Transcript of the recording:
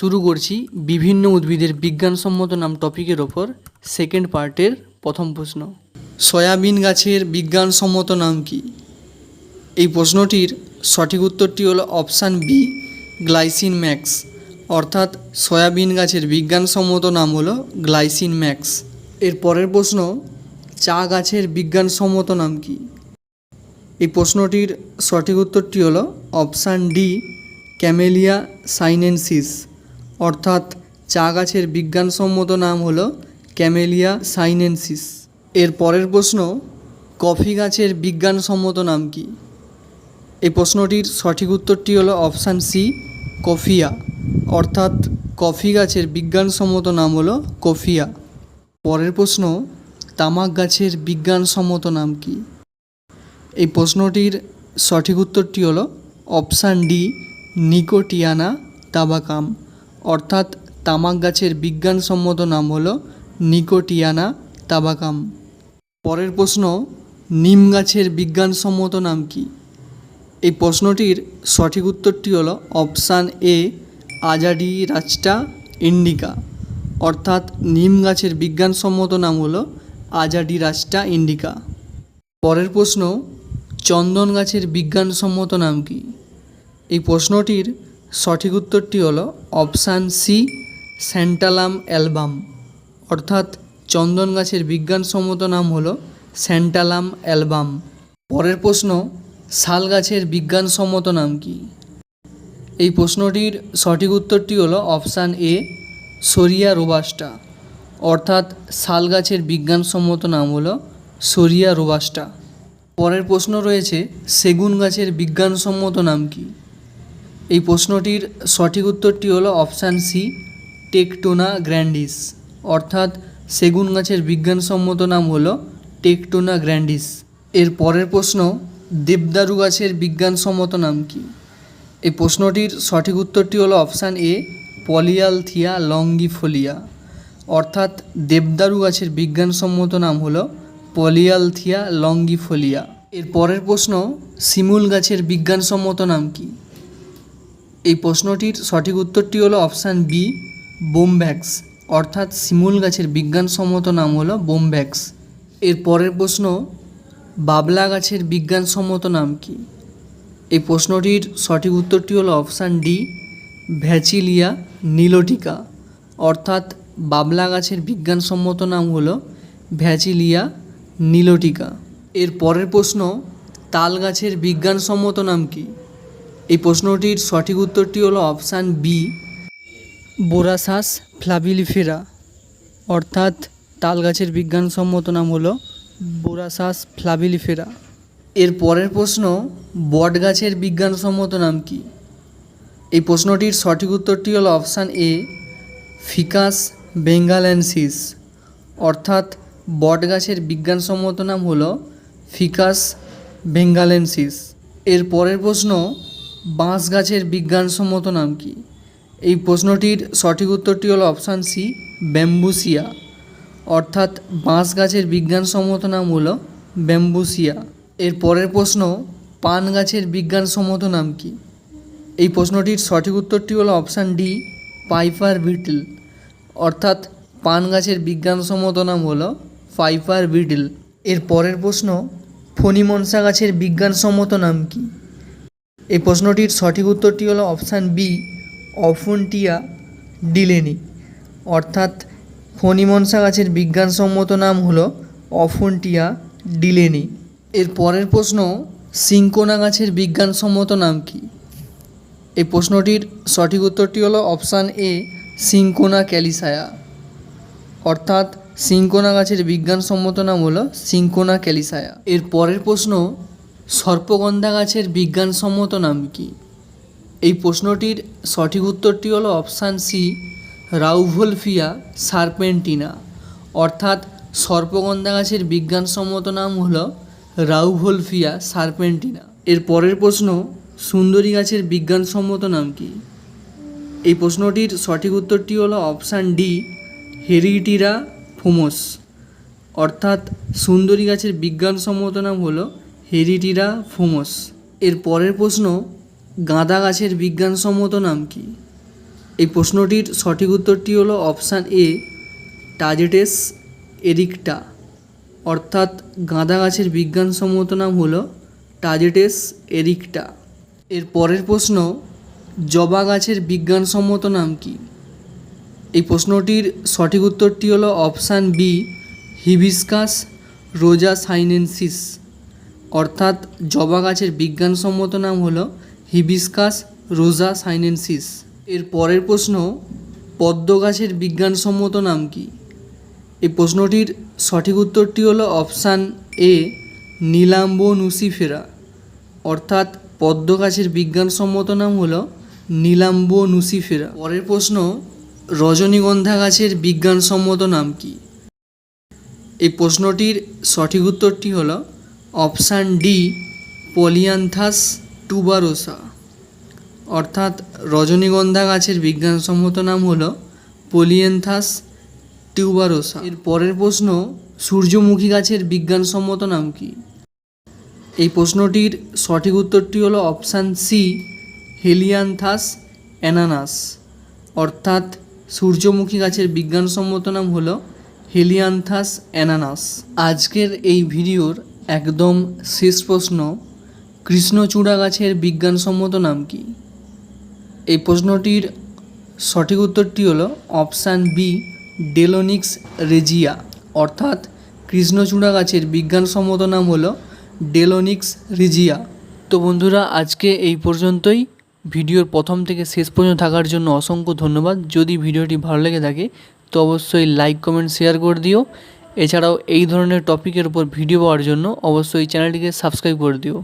শুরু করছি বিভিন্ন উদ্ভিদের বিজ্ঞানসম্মত নাম টপিকের ওপর সেকেন্ড পার্টের প্রথম প্রশ্ন। সয়াবিন গাছের বিজ্ঞানসম্মত নাম কি? এই প্রশ্নটির সঠিক উত্তরটি হলো অপশান বি, গ্লাইসিন ম্যাক্স। অর্থাৎ সয়াবিন গাছের বিজ্ঞানসম্মত নাম হলো গ্লাইসিন ম্যাক্স। এর পরের প্রশ্ন, চা গাছের বিজ্ঞানসম্মত নাম কি? এই প্রশ্নটির সঠিক উত্তরটি হলো অপশান ডি, ক্যামেলিয়া সাইনেনসিস। অর্থাৎ চা গাছের বিজ্ঞানসম্মত নাম হলো ক্যামেলিয়া সাইনেন্সিস। এর পরের প্রশ্ন, কফি গাছের বিজ্ঞানসম্মত নাম কি? এই প্রশ্নটির সঠিক উত্তরটি হলো অপশান সি, কফিয়া। অর্থাৎ কফি গাছের বিজ্ঞানসম্মত নাম হলো কফিয়া। পরের প্রশ্ন, তামাক গাছের বিজ্ঞানসম্মত নাম কি? এই প্রশ্নটির সঠিক উত্তরটি হলো অপশান ডি, নিকোটিয়ানা তাবাকাম। অর্থাৎ তামাক গাছের বিজ্ঞানসম্মত নাম হল নিকোটিয়ানা তাবাকাম। পরের প্রশ্ন, নিম গাছের বিজ্ঞানসম্মত নাম কি? এই প্রশ্নটির সঠিক উত্তরটি হলো অপশান এ, আজাডি রাস্টা ইন্ডিকা। অর্থাৎ নিম গাছের বিজ্ঞানসম্মত নাম হলো আজাডি রাস্টা ইন্ডিকা। পরের প্রশ্ন, চন্দন গাছের বিজ্ঞানসম্মত নাম কি? এই প্রশ্নটির সঠিক উত্তরটি হলো অপশান সি স্যান্টালাম অ্যালবাম। অর্থাৎ চন্দন গাছের বিজ্ঞানসম্মত নাম হলো স্যান্টালাম অ্যালবাম। পরের প্রশ্ন, শাল গাছের বিজ্ঞানসম্মত নাম কি? এই প্রশ্নটির সঠিক উত্তরটি হলো অপশান এ সরিয়া রোবাস্টা। অর্থাৎ শাল গাছের বিজ্ঞানসম্মত নাম হলো সরিয়া রোবাস্টা। পরের প্রশ্ন রয়েছে, সেগুন গাছের বিজ্ঞানসম্মত নাম কি? এই প্রশ্নটির সঠিক উত্তরটি হলো অপশান সি, টেকটোনা গ্র্যান্ডিস। অর্থাৎ সেগুন গাছের বিজ্ঞানসম্মত নাম হলো টেকটোনা গ্র্যান্ডিস। এর পরের প্রশ্ন, দেবদারু গাছের বিজ্ঞানসম্মত নাম কি? এই প্রশ্নটির সঠিক উত্তরটি হলো অপশান এ, পলিয়ালথিয়া লঙ্গিফোলিয়া। অর্থাৎ দেবদারু গাছের বিজ্ঞানসম্মত নাম হলো পলিয়ালথিয়া লঙ্গিফোলিয়া। এর পরের প্রশ্ন, শিমুল গাছের বিজ্ঞানসম্মত নাম কি? এই প্রশ্নটির সঠিক উত্তরটি হলো অপশান বি বোমভ্যাক্স অর্থাৎ শিমুল গাছের বিজ্ঞানসম্মত নাম হলো বোমভ্যাক্স এর পরের প্রশ্ন, বাবলা গাছের বিজ্ঞানসম্মত নাম কি? এই প্রশ্নটির সঠিক উত্তরটি হলো অপশান ডি, ভ্যাচিলিয়া নীলোটিকা। অর্থাৎ বাবলা গাছের বিজ্ঞানসম্মত নাম হলো ভ্যাচিলিয়া নীলোটিকা। এর পরের প্রশ্ন, তাল গাছের বিজ্ঞানসম্মত নাম কি? এই প্রশ্নটির সঠিক উত্তরটি হলো অপশান বি। বোরাসাস ফ্লাবিলিফেরা অর্থাৎ তাল গাছের বিজ্ঞানসম্মত নাম হলো বোরাসাস ফ্লাবিলিফেরা এর পরের প্রশ্ন, বট গাছের বিজ্ঞানসম্মত নাম কি? এই প্রশ্নটির সঠিক উত্তরটি হলো অপশান এ, ফিকাস বেঙ্গালেন্সিস, অর্থাৎ বট গাছের বিজ্ঞানসম্মত নাম হলো ফিকাস বেঙ্গালেন্সিস। এর পরের প্রশ্ন বাঁশ গাছের বিজ্ঞানসম্মত নাম কি? এই প্রশ্নটির সঠিক উত্তরটি হলো অপশান সি ব্যাম্বুসিয়া অর্থাৎ বাঁশ গাছের বিজ্ঞানসম্মত নাম হলো ব্যাম্বুসিয়া এর পরের প্রশ্ন পান গাছের বিজ্ঞানসম্মত নাম কি? এই প্রশ্নটির সঠিক উত্তরটি হলো অপশান ডি পাইফার বিটল অর্থাৎ পান গাছের বিজ্ঞানসম্মত নাম হলো পাইপার বিটল এর পরের প্রশ্ন ফণিমনসা গাছের বিজ্ঞানসম্মত নাম কি? এই প্রশ্নটির সঠিক উত্তরটি হলো অপশান বি, অফুনটিয়া ডিলেনি। অর্থাৎ ফণিমনসা গাছের বিজ্ঞানসম্মত নাম হলো অফুনটিয়া ডিলেনি। এর পরের প্রশ্ন, সিঙ্কোনা গাছের বিজ্ঞানসম্মত নাম কি? এই প্রশ্নটির সঠিক উত্তরটি হলো অপশান এ, সিঙ্কোনা ক্যালিসায়া। অর্থাৎ সিঙ্কোনা গাছের বিজ্ঞানসম্মত নাম হলো সিঙ্কোনা ক্যালিসায়া। এর পরের প্রশ্ন সর্পগন্ধা গাছের বিজ্ঞানসম্মত নাম কি? এই প্রশ্নটির সঠিক উত্তরটি হলো অপশান সি, রাউভলফিয়া সার্পেন্টিনা। অর্থাৎ সর্পগন্ধা গাছের বিজ্ঞানসম্মত নাম হলো রাউভলফিয়া সার্পেন্টিনা। এর পরের প্রশ্ন, সুন্দরী গাছের বিজ্ঞানসম্মত নাম কি? এই প্রশ্নটির সঠিক উত্তরটি হলো অপশান ডি, হেরিটিরা ফোমোস। অর্থাৎ সুন্দরী গাছের বিজ্ঞানসম্মত নাম হলো হেরিটিরা ফোমস। এর পরের প্রশ্ন, গাঁদা গাছের বিজ্ঞানসম্মত নাম কি? এই প্রশ্নটির সঠিক উত্তরটি হলো অপশান এ, টাজেটেস এরিকটা। অর্থাৎ গাঁদা গাছের বিজ্ঞানসম্মত নাম হলো টাজেটেস এরিকটা। এর পরের প্রশ্ন, জবা গাছের বিজ্ঞানসম্মত নাম কি? এই প্রশ্নটির সঠিক উত্তরটি হলো অপশান বি, হিবিস্কাস রোজা সাইনেনসিস অর্থাৎ জবা গাছের বিজ্ঞানসম্মত নাম হলো হিবিস্কাস রোজা সাইনেনসিস। এর পরের প্রশ্ন, পদ্ম গাছের বিজ্ঞানসম্মত নাম কি? এই প্রশ্নটির সঠিক উত্তরটি হলো অপশান এ, নীলাম্ব নুসিফেরা। অর্থাৎ পদ্ম গাছের বিজ্ঞানসম্মত নাম হলো নীলাম্ব নুসিফেরা। পরের প্রশ্ন, রজনীগন্ধা গাছের বিজ্ঞানসম্মত নাম কি? এই প্রশ্নটির সঠিক উত্তরটি হলো অপশান ডি, পলিয়ান্থাস টুবারোসা। অর্থাৎ রজনীগন্ধা গাছের বিজ্ঞানসম্মত নাম হলো পলিয়েন্থাস টিউবারোসা এর পরের প্রশ্ন, সূর্যমুখী গাছের বিজ্ঞানসম্মত নাম কি? এই প্রশ্নটির সঠিক উত্তরটি হলো অপশান সি, হেলিয়ান্থাস অ্যানানাস। অর্থাৎ সূর্যমুখী গাছের বিজ্ঞানসম্মত নাম হলো হেলিয়ান্থাস অ্যানানাস। আজকের এই ভিডিওর একদম শেষ প্রশ্ন কৃষ্ণচূড়া গাছের বিজ্ঞানসম্মত নাম কি? এই প্রশ্নটির সঠিক উত্তরটি হলো অপশান বি, ডেলোনিক্স রেজিয়া। অর্থাৎ কৃষ্ণচূড়া গাছের বিজ্ঞানসম্মত নাম হলো ডেলোনিক্স রিজিয়া। তো বন্ধুরা, আজকে এই পর্যন্তই। ভিডিওর প্রথম থেকে শেষ পর্যন্ত থাকার জন্য অসংখ্য ধন্যবাদ। যদি ভিডিওটি ভালো লেগে থাকে, তো অবশ্যই লাইক কমেন্ট শেয়ার করে দিও। এছাড়াও এই ধরনের টপিকের উপর ভিডিও পাওয়ার জন্য অবশ্যই চ্যানেলটিকে সাবস্ক্রাইব করে দিও।